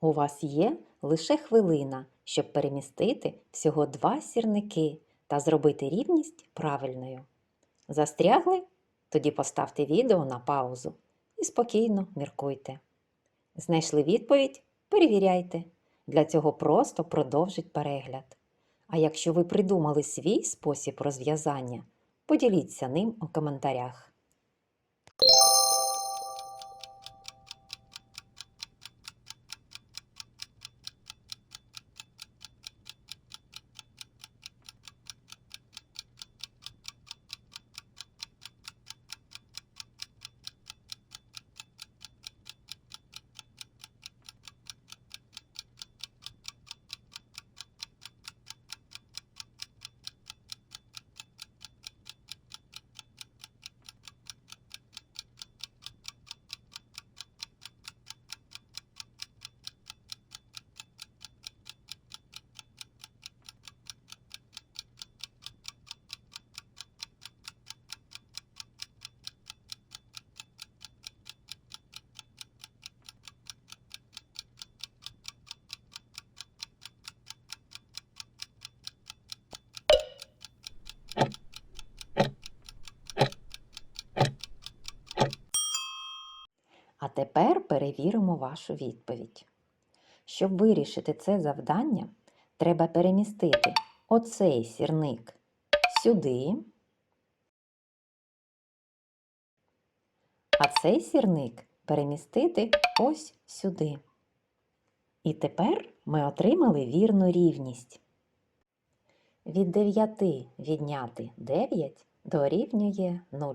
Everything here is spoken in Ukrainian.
У вас є лише хвилина, щоб перемістити всього два сірники та зробити рівність правильною. Застрягли? Тоді поставте відео на паузу і спокійно міркуйте. Знайшли відповідь? Перевіряйте. Для цього просто продовжіть перегляд. А якщо ви придумали свій спосіб розв'язання, поділіться ним у коментарях. А тепер перевіримо вашу відповідь. Щоб вирішити це завдання, треба перемістити оцей сірник сюди, а цей сірник перемістити ось сюди. І тепер ми отримали вірну рівність. Від 9 відняти 9 дорівнює 0.